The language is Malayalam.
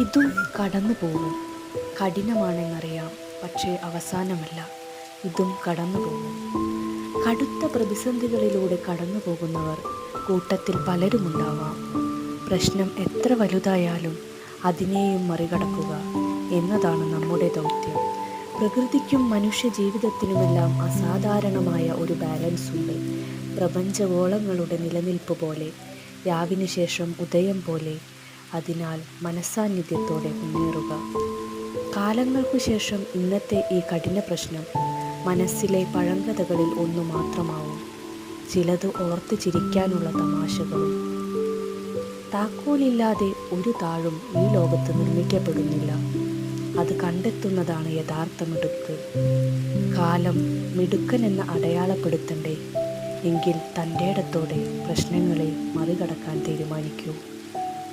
ഇതും കടന്നു പോകും. കഠിനമാണെന്നറിയാം പക്ഷേ അവസാനമല്ല ഇതും കടന്നു പോകും. കടുത്ത പ്രതിസന്ധികളിലൂടെ കടന്നു പോകുന്നവർ കൂട്ടത്തിൽ പലരുമുണ്ടാവാം. പ്രശ്നം എത്ര വലുതായാലും അതിനെയും മറികടക്കുക എന്നതാണ് നമ്മുടെ ദൗത്യം. പ്രകൃതിക്കും മനുഷ്യ ജീവിതത്തിനുമെല്ലാം അസാധാരണമായ ഒരു ബാലൻസ് ഉണ്ട്. പ്രപഞ്ചഗോളങ്ങളുടെ നിലനിൽപ്പ് പോലെ രാവിന് ശേഷം ഉദയം പോലെ അതിനാൽ മനസ്സാന്നിധ്യത്തോടെ മുന്നേറുക. കാലങ്ങൾക്കു ശേഷം ഇന്നത്തെ ഈ കഠിന പ്രശ്നം മനസ്സിലെ പഴങ്കഥകളിൽ ഒന്നു മാത്രമാവും. ചിലത് ഓർത്ത് ചിരിക്കാനുള്ള തമാശകളും. താക്കോലില്ലാതെ ഒരു താഴും ഈ ലോകത്ത് നിർമ്മിക്കപ്പെടുന്നില്ല. അത് കണ്ടെത്തുന്നതാണ് യഥാർത്ഥ മിടുക്ക്. കാലം മിടുക്കൻ എന്ന് അടയാളപ്പെടുത്തണ്ടേ. എങ്കിൽ തന്റെ ഇടത്തോടെ പ്രശ്നങ്ങളെ മറികടക്കാൻ തീരുമാനിക്കൂ.